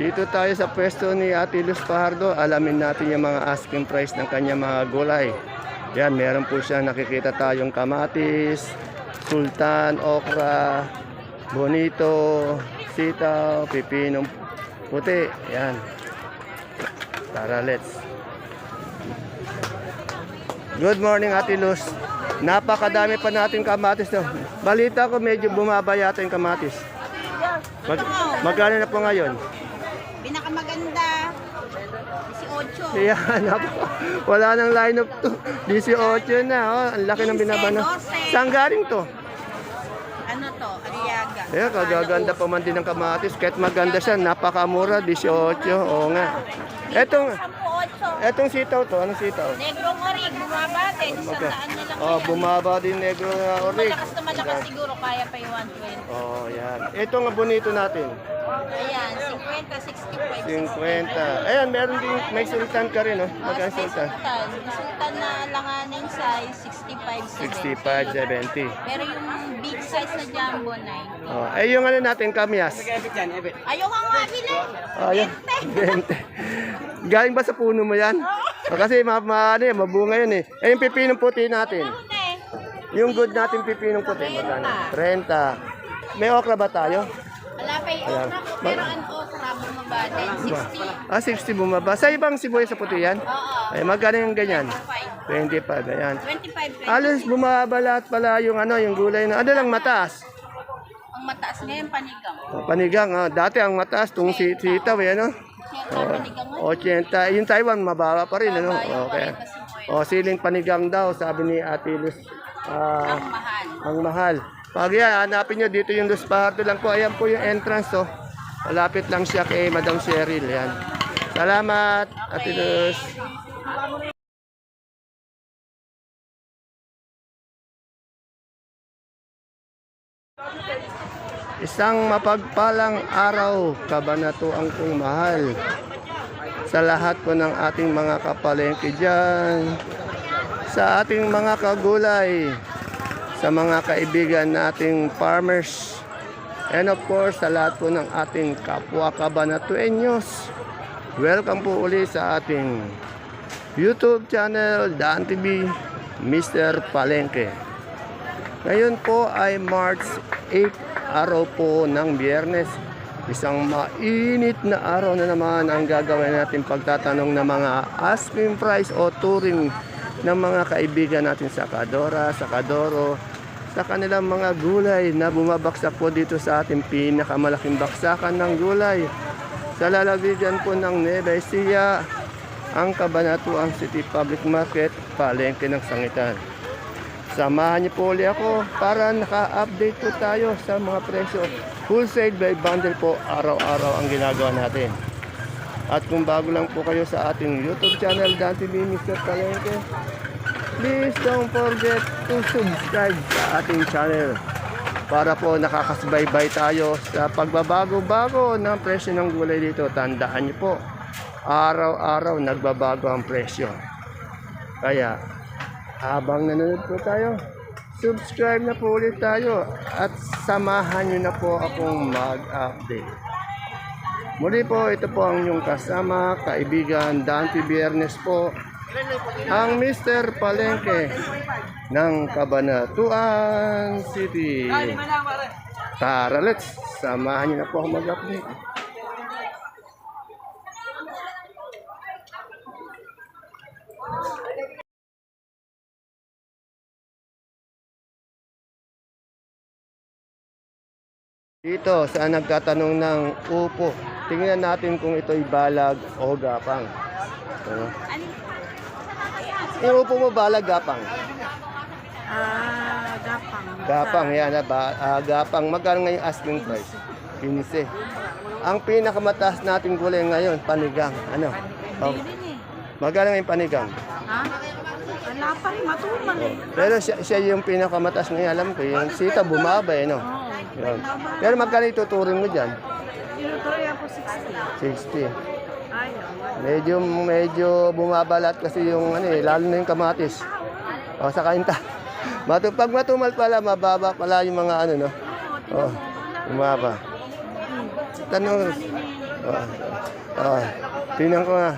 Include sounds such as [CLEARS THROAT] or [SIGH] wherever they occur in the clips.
Dito tayo sa pwesto ni Ate Luz Fajardo. Alamin natin yung mga asking price ng kanya mga gulay. Yan, meron po siya nakikita tayong kamatis, sultan, okra, bonito, sitaw, pipinong puti. Yan. Tara, let's. Good morning, Ate Luz. Napakadami pa natin kamatis. No? Balita ko medyo bumaba yata yung kamatis. Mag magkano na po ngayon? Pinakamaganda, 18. Yan, napaka- wala nang lineup to. 18 na, oh. ang laki ng binabano. Saan galing to? Ano to? Aliaga. Eh, kagaganda pa man din ng kamatis. Kahit maganda siya, napakamura, 18. Oo nga. Etong, 18. etong sitaw to, anong sitaw? Negrong orig, bumaba din. Isang Magka- daan na lang Oh, bumaba din negro na orig. Malakas na malakas siguro, kaya pa yung 120. Oh, yan. Ito nga bonito natin. Ayan, 50, 65. 50. Ayan, meron din, may sultan ka rin, oh. Oh, Magkano may sultan? sultan. Sultan na langanin size, 65, 65, 70. Pero yung big size na jumbo, 90. Oh, eh, yung ano natin, kamyas. Ayaw ka nga bili. Oh, yan. 20. Galing ba sa puno mo yan? Oh, kasi ma, ma, ano, yan, mabunga yan eh. Eh, yung pipinong puti natin. Eh? Yung good natin pipinong puti. Magkano? 30. May okra ba tayo? Wala pa yung okra ko, pero ang okra bumaba din, 60. Ah, 60 bumaba. Sa ibang sibuyas sa puti yan? Oo, Ay, magkano yung ganyan? 5. 25, ayan. 25, 20. Alos bumaba lahat pala yung ano, yung gulay na, ano lang mataas? Ang mataas ngayon, panigang. Oh, panigang, ah. dati ang mataas, itong si, sitaw, eh, ano? Ngayon. 80. Yung Taiwan, mababa pa rin, ano? Okay. 40 kasi mo O, siling panigang daw, sabi ni Ate Luz. ah, Ang mahal. ang mahal. Pag yan, hanapin nyo dito yung Luz Parto lang po. Ayan po yung entrance, oh. Malapit lang siya kay Madam Cheryl. Yan. Salamat, Ate Luz. Isang mapagpalang araw, kabanatuang kong mahal. Sa lahat po ng ating mga kapalengke dyan, sa ating mga kagulay, sa mga kaibigan nating farmers, and of course sa lahat po ng ating kapwa kabanatuenyos. Welcome po uli sa ating YouTube channel, Dan TV, Mr. Palengke. Ngayon po ay March 8, araw po ng biyernes. Isang mainit na araw na naman ang gagawin natin pagtatanong ng mga asking price o touring ng mga kaibigan natin sa Kadora, sa Kadoro, sa kanilang mga gulay na bumabaksak po dito sa ating pinakamalaking baksakan ng gulay. Sa lalawigan po ng Nueva Ecija, ang Cabanatuan City Public Market, palengke ng sangitan. Samahan niyo po ulit ako para naka-update po tayo sa mga presyo. Wholesale by bundle po araw-araw ang ginagawa natin. At kung bago lang po kayo sa ating YouTube channel, Dan TV Mr. Palengke, please don't forget to subscribe sa ating channel para po nakakasubaybay tayo sa pagbabago-bago ng presyo ng gulay dito. Tandaan niyo po, araw-araw nagbabago ang presyo. Kaya, habang nanonood po tayo, subscribe na po ulit tayo at samahan niyo na po akong mag-update. Muli po, ito po ang inyong kasama, kaibigan Dante Biernes po, ang Mr. Palengke ng Cabanatuan City. Tara, let's samahan niyo na po akong mag-update. Dito, saan nagtatanong ng upo. Tingnan natin kung ito'y balag o gapang. Ano? Yung upo mo balag gapang. Ah, gapang. Gapang, yan. Ba, ah, gapang. Magkano ngayon asking price? 15. Ang pinakamataas nating gulay ngayon, panigang. Ano? Oh. Magkano ngayon panigang? Ha? Wala pa rin, matumal eh. Pero siya, siya yung pinakamataas ngayon. Alam ko, yung sita bumaba eh, no? Yun. Pero magkano ituturing mo dyan? Tinutuloy ako 60. 60. Ayaw. Medyo medyo bumaba lahat kasi yung ano eh, lalo na yung kamatis. O sa kainta. [LAUGHS] Matu pag matumal pala, mababa pala yung mga ano no. Oh, bumaba. Tanong, Oh, oh. Tingnan ko nga.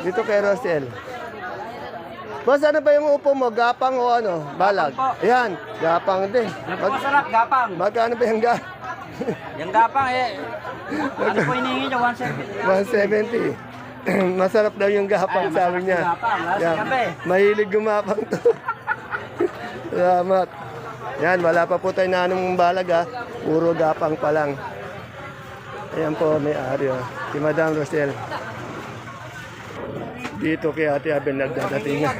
Dito kay Rosel. Boss, ano ba yung upo mo? Gapang o ano? Balag? Ayan, gapang din. Yan po Mag masarap, gapang. magkano ba yung ga? Yung gapang eh. [LAUGHS] Ano po hinihingi niyo? 170. 170. [CLEARS THROAT] Masarap daw yung gapang, Ay, sabi masarap niya. yung gapang, Yan. Mahilig gumapang to. [LAUGHS] Salamat. Yan, wala pa po tayo na anong balag ha. Puro gapang pa lang. Ayan po, may ari oh. Si Madam Rosel. Dito kay Ate Abel nagdadating na.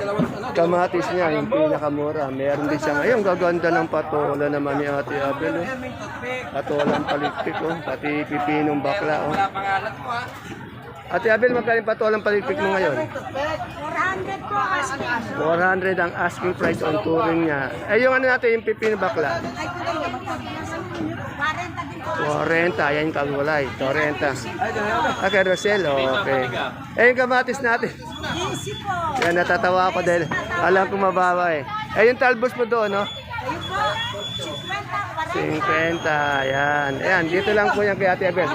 Kamatis niya, yung pinakamura. Meron din siya ngayon. Gaganda ng patola naman ni Ate Abel. Oh. Patolang palikpik, oh. pati pipinong bakla. Oh. Ate Abel, magkano patolang palikpik mo ngayon? 400 po asking. 400 ang asking price on touring niya. Eh, yung ano natin, yung pipino bakla. Ay, ko lang, 40 din po. 40, yan yung kagulay. 40. Ah, kay Rosel, okay. Eh, yung kamatis natin. Yan, natatawa ako dahil alam ko mababa eh. Eh, yung talbos mo doon, no? Ayun po. 50, 40. 50, yan. Ayan, dito lang po yan kay Ate Abel.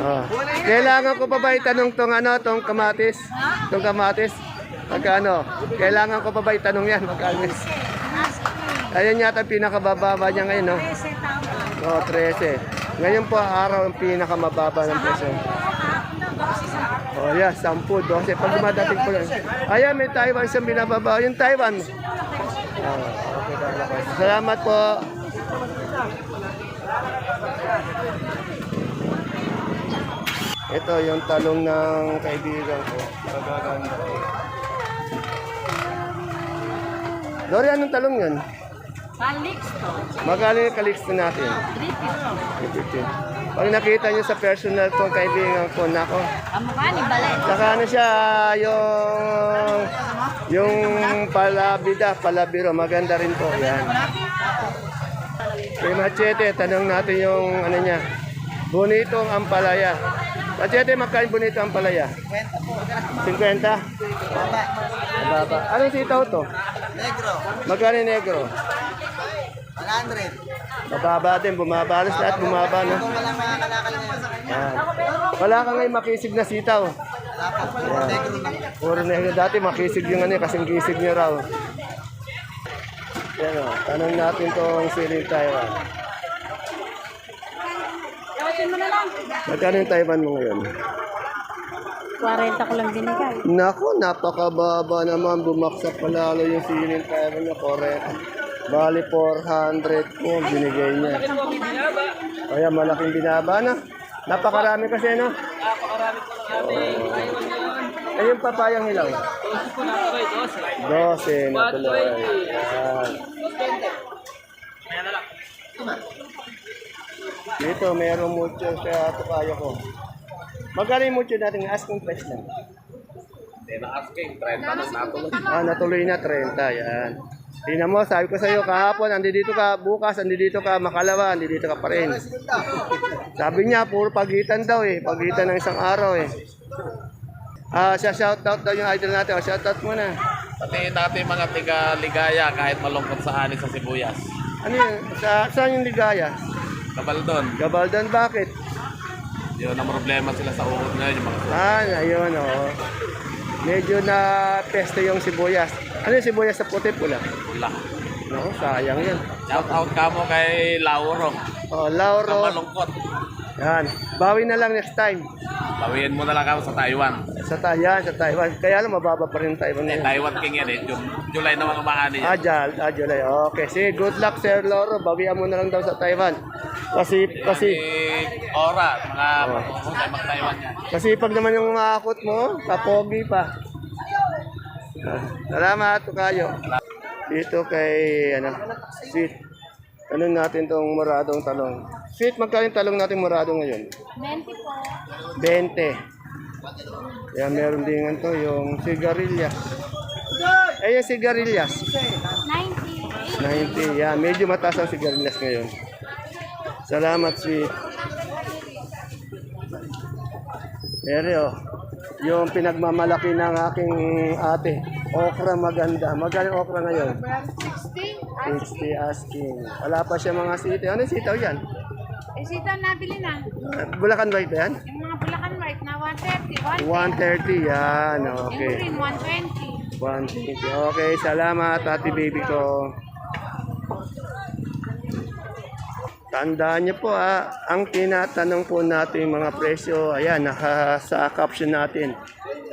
Oh. Kailangan ko pa ba itanong tong ano, tong kamatis? Tong kamatis? Magkano? Kailangan ko pa ba itanong yan? Magkano? Ayan yata pinakabababa niya ngayon, no? 13 tama. Oh, 13. Ngayon po araw ang pinakamababa ng presyo. Oh, yeah, 10, 12. Pag dumadating po yan. Ayan, may Taiwan siyang binababa. Yung Taiwan. Oh, okay. Salamat po. Ito yung talong ng kaibigan ko. Magaganda. Dori, anong talong yun? Palix to. Magkano yung kaliksto natin? 350. 350. Pag nakita niyo sa personal kong kaibigan ko, nako. Ang mukha ni Balay. Saka ano siya, yung yung palabida, palabiro, maganda rin po. Yan. Kay Machete, tanong natin yung ano niya. Bonitong ampalaya. Machete, magkano bonito ampalaya? 50 Mababa. Anong sitaw to? Negro. Magkano negro? 100. Mababa din, bumabalas lahat, bumaba no? Walang mga kalakal ngayon. Wala ka ngayon makisig na sitaw. Yan. Puro negro. Dati makisig yung ano, kasing gisig niyo raw. Yan o. Tanong natin tong siling Taiwan. Magkano yung Taiwan mo ngayon? 40 ko lang binigay. Naku, napakababa naman. Bumaksak palalo yung siling Taiwan niya. Correct. Bali, 400 po binigay niya. Kaya malaking binaba na. Napakarami kasi, no? Napakarami po ng Eh, yung papayang hilaw? 12 na tuloy. Dito, merong mucho sa tukayo ko. Magkano yung mucho natin? Asking price lang. Ah, natuloy na 30, yan. Tingnan mo, sabi ko sa iyo kahapon, andi dito ka, bukas, andi dito ka, makalawa, andi dito ka pa rin. Sabi niya, puro pagitan daw eh, pagitan ng isang araw eh. Ah, siya shout out daw yung idol natin. Oh, shout out muna. Pati natin mga tiga ligaya kahit malungkot sa sa sibuyas. Ano yun? Sa, saan yung ligaya? Kabaldon, Gabaldan, bakit? yun ang problema sila sa uhod ngayon, yung mga Ah, ayun, oh. Medyo na peste yung sibuyas. Ano yung sibuyas sa puti pula? pula. No, sayang yan. Shout out ka mo kay Lauro, Oh, Lauro. malungkot. Yan. Bawi na lang next time. Bawiin mo na lang ako sa Taiwan. Sa Taiwan, sa Taiwan. Kaya lang mababa pa rin Taiwan Eh, ngayon. Taiwan King yan eh. Jun- July naman umaani Ah, yan. Jal, ah, July. Okay, sige, good luck, Sir Loro. Bawian mo na lang daw sa Taiwan. Kasi, kasi, Si Ora, mga mahusay mag Taiwan yan. kasi pag naman yung umakot mo, kapogi pa. Ah, Salamat, kayo. Dito kay, ano, sweet. Tanong natin tong muradong talong. Sweet, magkano yung talong natin murado ngayon? 20 po. 20. Yan, meron din nga to, yung sigarilyas. Eh, yung sigarilyas. 90. 90. Yan, medyo mataas ang sigarilyas ngayon. Salamat, sweet. Ere, oh. Yung pinagmamalaki ng aking ate. Okra maganda. Magkano yung okra ngayon? 60. 60 asking. Wala pa siya mga sitaw. Ano yung sitaw yan? Isita nabili na. Ah, Bulacan White ba yan? Yung mga Bulacan White na 130, 130 yan. Yung Okay. green, 120. 120. Okay, salamat ate baby ko. Tandaan niyo po ah, ang tinatanong po natin mga presyo, ayan, naka sa caption natin.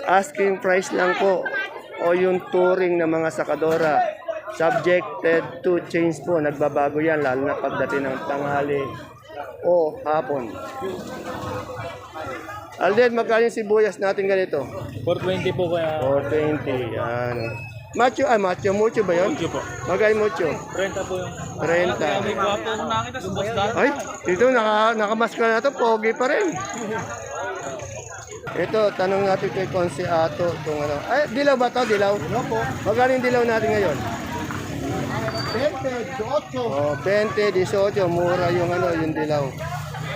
Asking price lang po o yung touring ng mga sakadora. Subjected to change po, nagbabago yan lalo na pagdating ng tanghali o hapon. Alden, magkano yung sibuyas natin ganito? 420 po kaya. 420, yan. Macho, ah, macho, mucho ba yun? Mucho po. Magay mucho. 30 po yung. 30. gwapo ko nakita sa boss dati. Ay, dito naka, nakamaskara na to, pogi pa rin. Ito, tanong natin kay Konsi Ato kung ano. Ay, dilaw ba to? Dilaw? Dilaw po. Magkano yung dilaw natin ngayon? 20, 18. Oh, 20, 18. Mura yung ano, yung dilaw.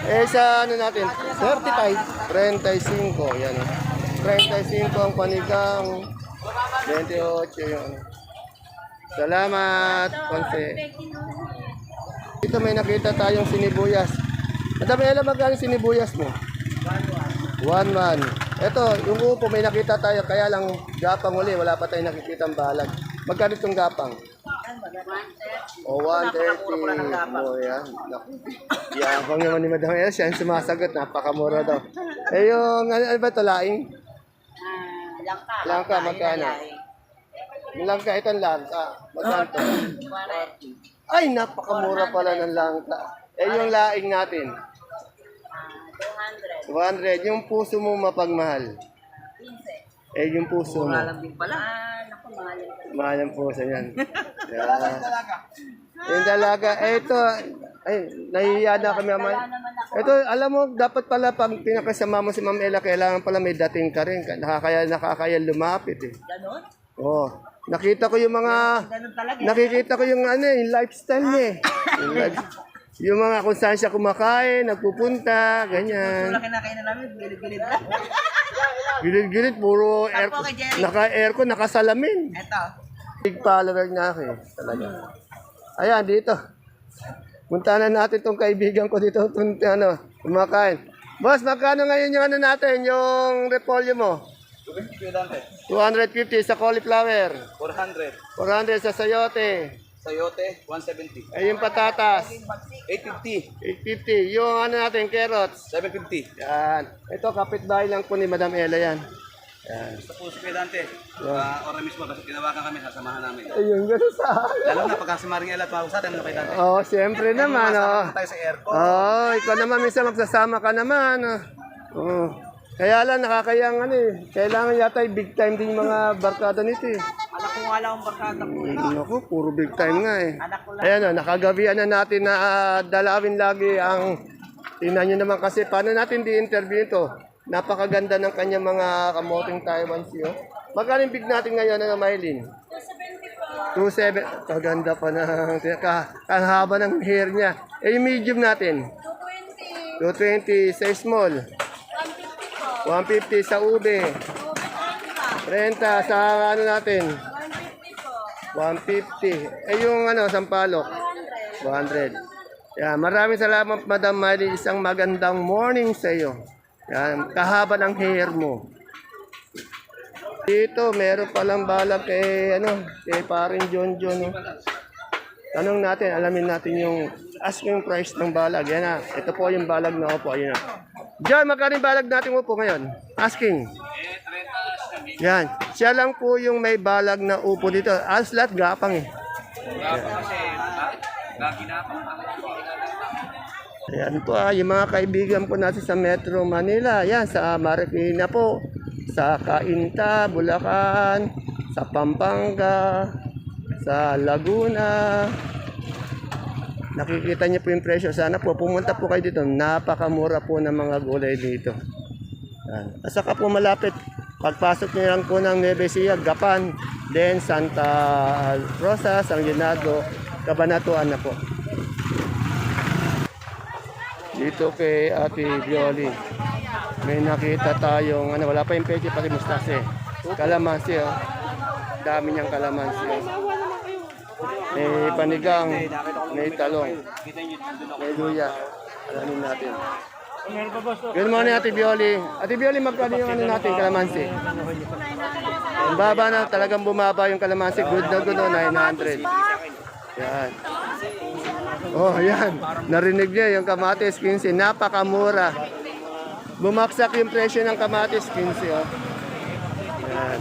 Eh, sa ano natin? 35. 35. Yan. oh. 35 ang panigang. 28 yung ano. Salamat, Konsi. Dito may nakita tayong sinibuyas. Madami alam magkano sinibuyas mo? One man. Ito, yung upo may nakita tayo, kaya lang gapang uli, wala pa tayong nakikita ang balag. Magkano itong gapang? O, 130. Oh, yan. Naku. Yapang naman ni Madam Ella, siya ang sumasagot, napakamura daw. Eh, yung, ano, ano ba ito, laing? Langka. Langka, magkano? Langka, ito ang langka. Magkano to? [CLEARS THROAT] Ay, napakamura pala ng langka. Eh, yung laing natin. 200. Yung puso mo mapagmahal. Eh, yung puso mo. din pala. Ah, naku, mahal yun. Mahal ang puso yan. [LAUGHS] Yeah. Yung dalaga. Eh, ito. Ay, nahihiya na kami. Ama. Ito, alam mo, dapat pala pag pinakasama mo si Ma'am Ella, kailangan pala may dating ka rin. Nakakaya, nakakaya lumapit eh. Ganon? Oo. Nakita ko yung mga Ganon talaga. nakikita ko yung ano, yung lifestyle niya. eh. [LAUGHS] Yung, life- yung mga kung saan siya kumakain, nagpupunta, ganyan. kinakain na namin, gilid-gilid lang. [LAUGHS] Gilid-gilid, puro air, kay Jerry. naka-aircon, nakasalamin. Ito. Big follower na ako eh, talaga. Ayan, dito. Punta na natin tong kaibigan ko dito, tun, ano, kumakain. Boss, magkano ngayon yung ano natin, yung repolyo mo? 250 sa cauliflower. 400. 400 sa sayote. Sayote, 170. Ay, yung patatas. 850. 850. Yung ano natin, carrots. 750. Yan. Ito, kapitbahay lang po ni Madam Ella yan. Yan. Sa po si Pedante. Uh, ora mismo, kasi tinawagan kami, sasamahan namin. Ayun, gano'n sa Lalo na pagka si Maring Ella, tumawag sa atin, ano kay Dante? Oo, oh, siyempre naman, oh. tayo sa aircon. Oo, oh, ikaw naman minsan magsasama ka naman. oh. Oo. Kaya lang, nakakayang ano eh. Kailangan yata yung big time din yung mga barkada nito eh. Nga lang ang barkada ko. Naku, puro big time nga eh. Anak ko lang. Ayan o, nakagawian na natin na ah, dalawin lagi ang... Tingnan nyo naman kasi, paano natin di-interview ito? Napakaganda ng kanyang mga kamoting Taiwan siyo. Magkano yung big natin ngayon, ano, Maylin? 2.7. Kaganda pa na. Ka, ang haba ng hair niya. Eh, yung medium natin? 220. 220 sa small. 150 sa ube. 30 sa ano natin? 150. Eh yung ano, sampalok? 200. Yan, maraming salamat Madam Miley. Isang magandang morning sa iyo. Yan, kahaba ng hair mo. Dito, meron palang balak kay, ano, kay paring John John. No? Tanong natin, alamin natin yung asking price ng balag. Yan na, ito po yung balag na upo. Ayun na. John, magkano balag natin upo ngayon? Asking. Yan. Siya lang po yung may balag na upo dito. Aslat, gapang eh. Ayan po ah, yung mga kaibigan po natin sa Metro Manila. Yan, sa Marikina po. Sa Cainta, Bulacan. Sa Pampanga. Sa Laguna. Nakikita niyo po yung presyo. Sana po pumunta po kayo dito. Napakamura po ng mga gulay dito. Yan. At saka po malapit. Pagpasok niyo lang po ng Nueva Gapan, then Santa Rosa, San Leonardo, Cabanatuan na po. Dito kay Ate Violi, may nakita tayong, ano, wala pa yung peche pati mustase. Kalamansi, oh. Dami niyang kalamansi. Oh. May panigang, may talong, may luya. Alamin natin. Good morning, Ate Bioli. Ate Bioli, magkano yung ano natin, kalamansi? Ang baba na, talagang bumaba yung kalamansi. Good na good, no, 900. Yan. Oh, yan. Narinig niya yung kamatis, 15. Napakamura. Bumaksak yung presyo ng kamatis, 15. Oh. Yan.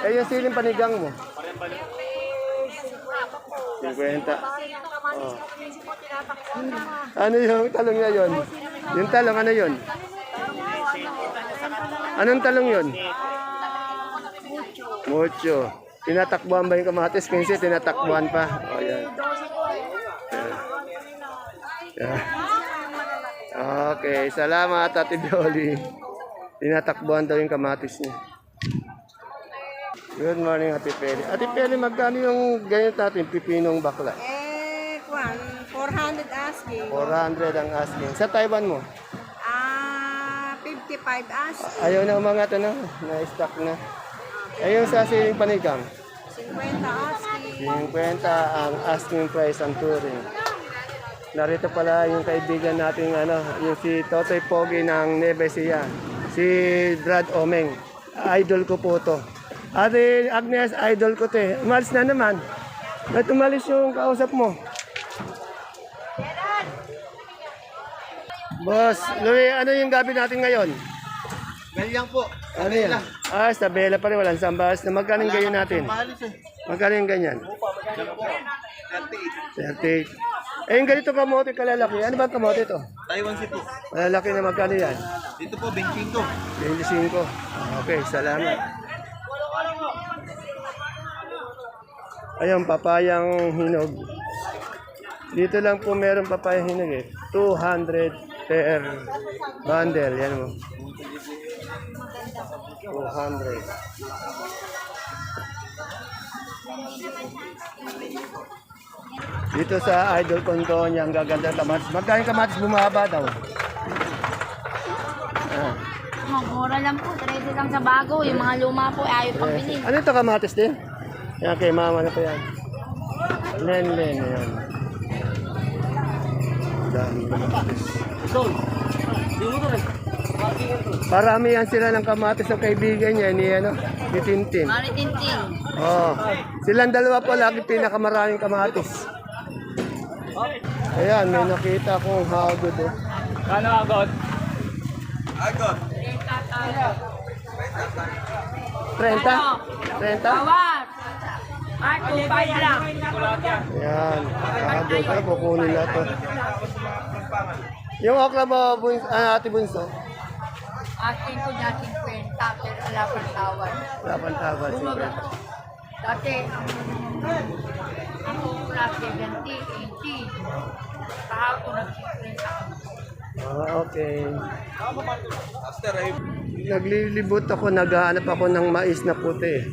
Eh, yung siling panigang mo? 50. Oh. Ano yung talong niya yon? Yung talong, ano yon? Anong talong yon? Mucho. Tinatakbuhan ba yung kamatis? Kinsi, tinatakbuhan pa. O, yan. Yan. Yan. Okay, salamat Ate Bioli. Tinatakbuhan daw yung kamatis niya. Good morning, Ate Peli. Ate Peli, magkano yung ganyan natin, pipinong bakla? Eh, kwan, 400 asking. 400 ang asking. Sa Taiwan mo? Ah, 55 asking. Ayaw na umangat, ano? Na-stock na. Ayun sa siling panigang. 50 asking. 50 ang asking price ang touring. Narito pala yung kaibigan nating ano, yung si Totoy Pogi ng Nevesia. Si Brad Omeng. Idol ko po to. Ate Agnes, idol ko to eh. Umalis na naman. Ba't umalis yung kausap mo? Boss, Louie, ano yung gabi natin ngayon? Galyang po. Ano yan? Ah, sa Bella pa rin, walang sambas. Na magkano yung ganyan natin? Mahalis eh. Magkano yung ganyan? 38. Eh, yung ganito kamote kalalaki. Ano ba kamote to? Taiwan City. Malalaki na magkano yan? Dito po, 25. 25. Okay, salamat. Ayun, papayang hinog. Dito lang po meron papayang hinog eh. 200 per bundle. Yan mo. 200. Dito sa Idol Contonia, ang gaganda kamatis. Magkano kamatis bumaba daw? Ah. Mura lang po, 13 lang sa bago. Yung mga luma po, ayaw pang bilhin. Ano ito kamatis din? Yan kay mama na po yan. Len, len, yan. Dami kamatis. Parami yan sila ng kamatis ng kaibigan niya ni ano, ni Tintin. Maritinting. Oh, silang dalawa po lagi pinakamaraming kamatis. Ayan, may nakita akong hagod eh. Kano agad? 30? 30? Bawat! Ay, kupay lang. Ayan, hagod. Ano kukunin na to? Yung okra mo, buns, ah, ate bunso? Asking ko niya 50, pero wala pang tawad. Laban tawad, sige. Dati, ang okra 70, 80. Kahapon nag 50. Ah, okay. Naglilibot ako, naghahanap ako ng mais na puti.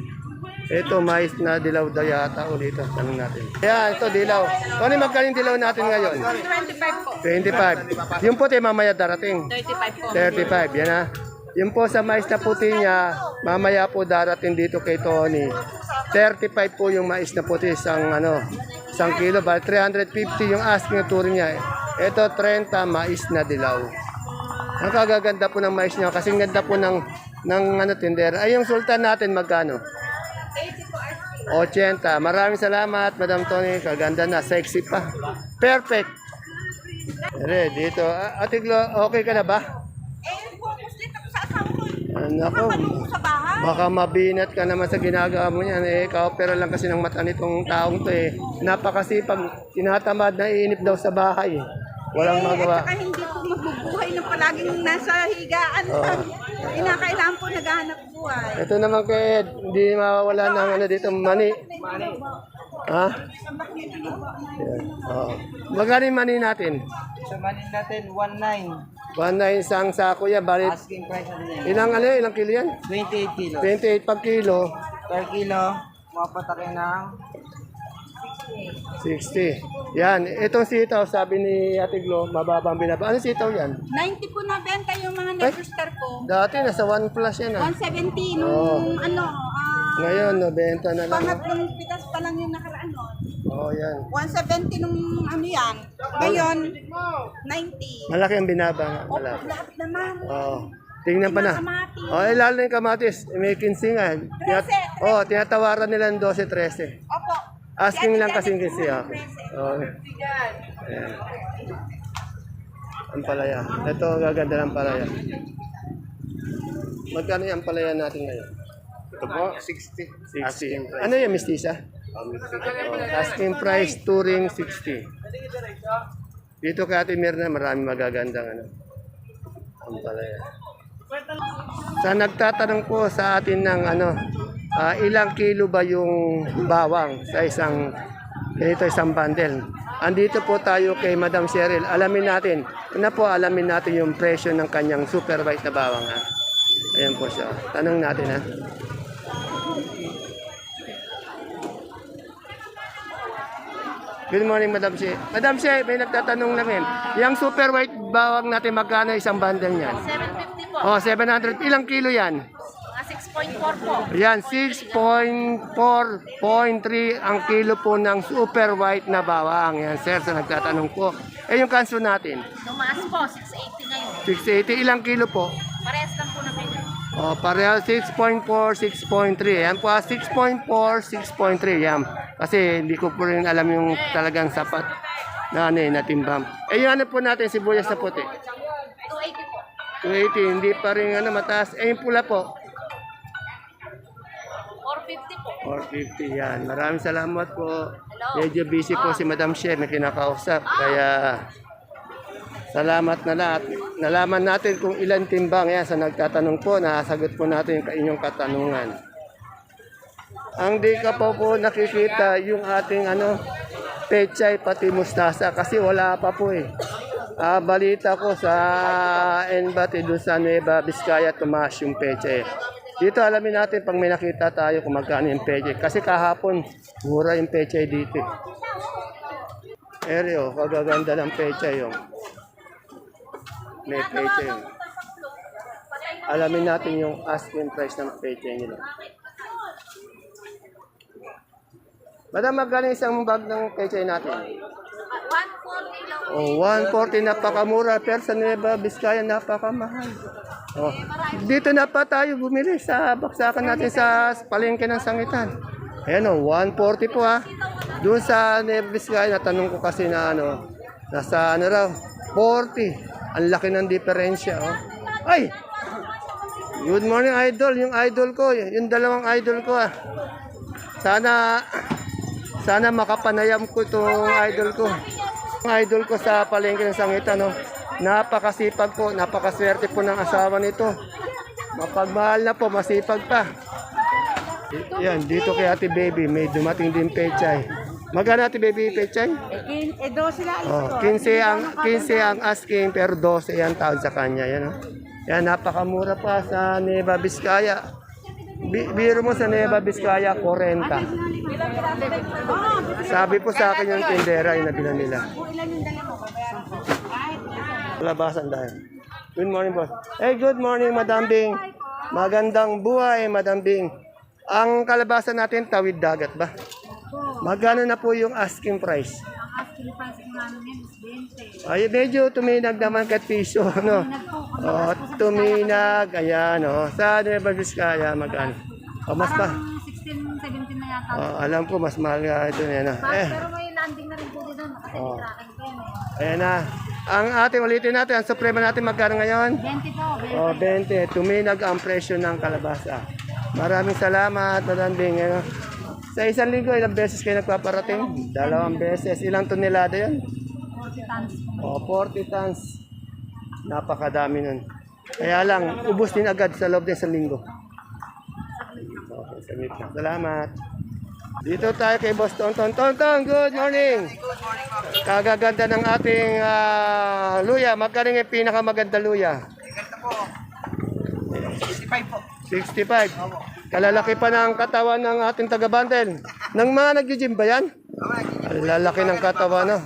Ito, mais na dilaw daw yata ulit. Tanong natin. Ayan, ito dilaw. Tony, magkano yung dilaw natin ngayon? 25 po. 25. Yung puti mamaya darating. 35 po. 35, yan ha. Yung po sa mais na puti niya, mamaya po darating dito kay Tony. 35 po yung mais na puti, isang ano, isang kilo, ba 350 yung asking turo niya. Ito 30 mais na dilaw. Ang kagaganda po ng mais niya kasi ganda po ng ng ano tindera. Ay yung sultan natin magkano? 80. Maraming salamat, Madam Tony. Kaganda na, sexy pa. Perfect. Ere, dito. Ah, Ate Glo, okay ka na ba? Eh, focus din ako sa asawa ko. Ah, Nako, sa bahay. baka mabinat ka naman sa ginagawa mo niyan. Eh, kaopera lang kasi ng mata nitong taong to eh. Napakasipag, tinatamad na iinip daw sa bahay. eh. Walang magawa. Saka hindi po mabubuhay na palaging nasa higaan lang. Inakailangan po naghahanap buhay. Ito naman kay Ed, hindi mawawala ng ano dito, mani. Ha? Yan. Oo. Magkano yung mani natin? Sa manin natin, 1.9. 1.9 isang sako yan. Balit, Asking price natin yan. ilang ano, ilang kilo yan? 28 kilo. 28 pag kilo, Per kilo, mapatake ng 60. Yan, itong sitaw, sabi ni Ate Glo, mababang binaba. Ano sitaw yan? 90 po na benta yung mga Ay. Ko. Dati, nasa 1 plus yan ah. 170 nung Oo. ano, ah, Ngayon, nabenta na lang. pangatlong pitas pa lang yung nakaraan nun. Oh, yan. 170 nung ano yan. Ngayon, 90. Malaki ang binaba nga. Oh, Malaki. lahat naman. Oh. Tingnan pa na. Kamatis. Oh, eh, lalo yung kamatis. May 15 nga. Tinat- 13. oh, tinatawaran nila ng 12, 13. Opo. Asking lang kasi kasi yan, ako. 13. Oh. Ayan. Ang palaya. Ito, gaganda ng palaya. Magkano yung palaya natin ngayon? Ito po, 60. 60. Ano yung mistisa? Oh, asking price, touring 60. Dito kay Ate Mirna, marami magagandang ano. Ang palaya. Sa nagtatanong po sa atin ng ano, ah, ilang kilo ba yung bawang sa isang ganito isang bundle. Andito po tayo kay Madam Cheryl. Alamin natin. Una po, alamin natin yung presyo ng kanyang super white na bawang. Ha? Ayan po siya. Tanong natin ha. Good morning, Madam She. Madam She, may nagtatanong lang yun. Yung super white bawang natin, magkano isang bundle niyan? 750 po. Oh, 700. Ilang kilo yan? Mga 6.4 po. Yan, 6.4.3 ang kilo po ng super white na bawang. Yan, sir, sa nagtatanong po. Eh, yung kanso natin, Tumaas po, 680 ngayon. 680. Ilang kilo po? Parehas lang po na pwede. Oh, pareho 6.4, 6.3. Yan po, ah, 6.4, 6.3. Yan. Kasi hindi ko po rin alam yung talagang sapat na ano eh, na timbang. Eh, yung ano po natin, sibuyas na puti. 280 po. 280, hindi pa rin ano, mataas. Eh, yung pula po, 450 po. 450 yan. Maraming salamat po. Medyo busy po si Madam Che, may kinakausap. Kaya salamat na lahat. Nalaman natin kung ilan timbang yan sa nagtatanong po. Nasagot po natin yung inyong katanungan. Ang di ka pa po nakikita yung ating ano, pechay pati mustasa kasi wala pa po eh. Ah, balita ko sa Enbati doon sa Nueva Vizcaya tumaas yung pechay. Dito alamin natin pag may nakita tayo kung magkano yung pechay. Kasi kahapon, mura yung pechay dito. Eryo, kagaganda ng pechay yung. May pechay yung. Alamin natin yung asking price ng pechay nila. Madam, magkano isang bag ng pechay natin? 140 lang. Oh, 140 napakamura pero sa Nueva Vizcaya napakamahal. Oh. Dito na pa tayo bumili sa baksakan natin sa palengke ng sangitan. Ayan oh, 140 po ha. Doon sa Nueva Vizcaya, natanong ko kasi na ano, nasa ano raw, 40. Ang laki ng diferensya oh. Ay! Good morning idol, yung idol ko, yung dalawang idol ko ah. Sana sana makapanayam ko itong idol ko. Ang idol ko sa palengke ng sangitan, no? Napakasipag po, napakaswerte po ng asawa nito. Mapagmahal na po, masipag pa. Yan, dito kay Ate Baby, may dumating din pechay. Magkano Ate Baby pechay? Eh, eh, 12 sila alis Oh, ko. 15 ang 15 ang asking pero 12 yan tawag sa kanya, yan oh. Yan napakamura pa sa Nueva Vizcaya. Bi- biro mo sa Nueva Vizcaya 40. Sabi po sa akin yung tindera yung nabila nila. Labasan dahil. Good morning, boss. Hey, good morning, Madam Bing. Magandang buhay, Madam Bing. Ang kalabasan natin, tawid dagat ba? Magkano na po yung asking price? Asking price ko namin yan is 20. Ay, medyo tuminag naman kat piso, no? Oh, tuminag, ayan, oh. Sa Nueva Vizcaya, magkano? Oh, mas pa. 16, 17 na yata. Oh, alam ko, mas mahal nga ito, yan, oh. Eh, Pero may landing na rin po dito. Oh. tracking ko yun eh. ayan na. Ang ating ulitin natin, ang suprema natin magkano ngayon? 20 po. 20. O, 20. Tuminag ang presyo ng kalabasa. Maraming salamat, Madam Bing. Ano? Sa isang linggo, ilang beses kayo nagpaparating? Dalawang beses. Ilang tonelada yan? 40 tons po. O, 40 tons. Napakadami nun. Kaya lang, ubus din agad sa loob ng isang linggo. Saglit. Salamat. Dito tayo kay Boss Tonton. Tonton, good morning! Kagaganda ng ating ah, luya. Magkano yung pinakamaganda luya? 65 po. 65. Kalalaki pa ng katawan ng ating taga-bandel. Nang mga nag-gym ba yan? Lalaki ng katawan, no?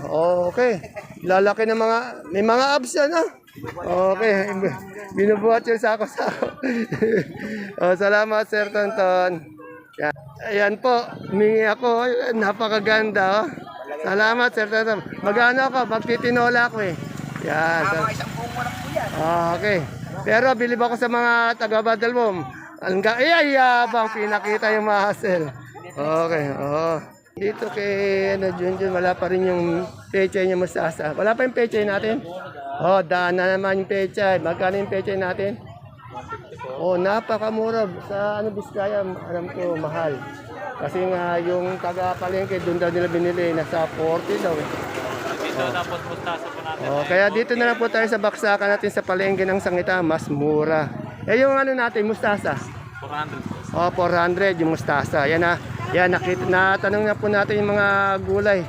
Okay. Lalaki ng mga, may mga abs yan, no? Okay. Binubuhat yung sako-sako. [LAUGHS] oh, salamat, Sir Tonton. Yan. Ayan po, humingi ako. Napakaganda, oh. Salamat, Sir Tatam. Magano ako, magtitinola ako eh. Yan. Tama, isang buong mo po yan. Okay. Pero bilib ako sa mga taga-Badalbom. Ang ga- ay, yabang pinakita yung mahasel. Okay, oo. Dito kay ano, Junjun, wala pa rin yung pechay niya mustasa. Wala pa yung pechay natin? Oh, daan na naman yung pechay. Magkano yung pechay natin? Oh, napakamura. Sa ano Biskaya, alam ko, mahal. Kasi nga, yung taga-palengke, doon daw nila binili, nasa 40 daw. Dito tapos mustasa po natin. Oh, kaya dito na lang po tayo sa baksakan natin sa palengke ng sangita, mas mura. Eh, yung ano natin, mustasa. 400 po. Oh, 400 yung mustasa. Yan na. Yan, nakita, natanong na po natin yung mga gulay.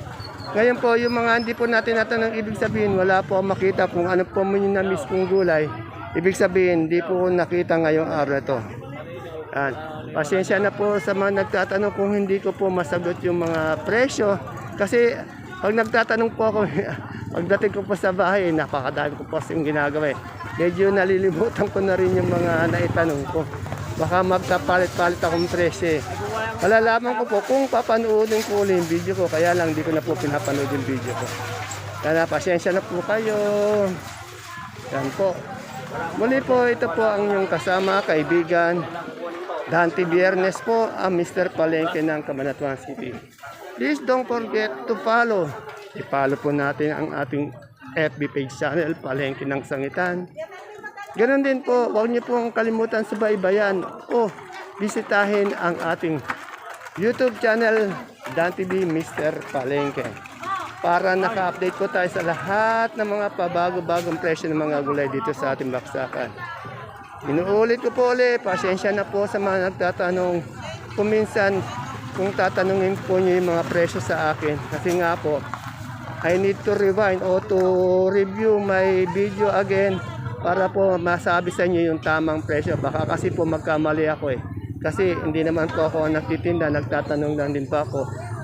Ngayon po, yung mga hindi po natin natanong, ibig sabihin, wala po makita kung ano po mo yung na-miss kong gulay. Ibig sabihin, hindi po nakita ngayong araw na to. Yan. Pasensya na po sa mga nagtatanong kung hindi ko po masagot yung mga presyo. Kasi pag nagtatanong po ako, [LAUGHS] pagdating ko po sa bahay, napakadami ko po yung ginagawa. eh. Medyo nalilimutan ko na rin yung mga naitanong ko. Baka magkapalit-palit akong presyo. eh. Malalaman ko po kung papanoodin ko ulit yung video ko. Kaya lang, di ko na po pinapanood yung video ko. Kaya pasensya na po kayo. Yan po. Muli po, ito po ang inyong kasama, kaibigan. Dante Biernes po, ang Mr. Palengke ng Cabanatuan City. Please don't forget to follow. I-follow po natin ang ating FB page channel, Palengke ng Sangitan. Ganon din po, huwag niyo pong kalimutan subaybayan o bisitahin ang ating YouTube channel, Dan TV Mr. Palengke. Para naka-update po tayo sa lahat ng mga pabago-bagong presyo ng mga gulay dito sa ating baksakan. Inuulit ko po ulit, pasensya na po sa mga nagtatanong kung minsan kung tatanungin po niyo yung mga presyo sa akin. Kasi nga po, I need to rewind o to review my video again para po masabi sa inyo yung tamang presyo. Baka kasi po magkamali ako eh. Kasi hindi naman po ako nagtitinda, nagtatanong lang din po ako.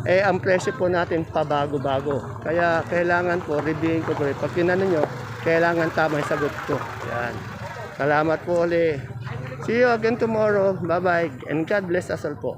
Eh, ang presyo po natin pabago-bago. Kaya kailangan po, reviewin ko eh. Pag tinanong nyo, kailangan tama yung sagot ko. Yan. Salamat po ulit. See you again tomorrow. Bye-bye. And God bless us all po.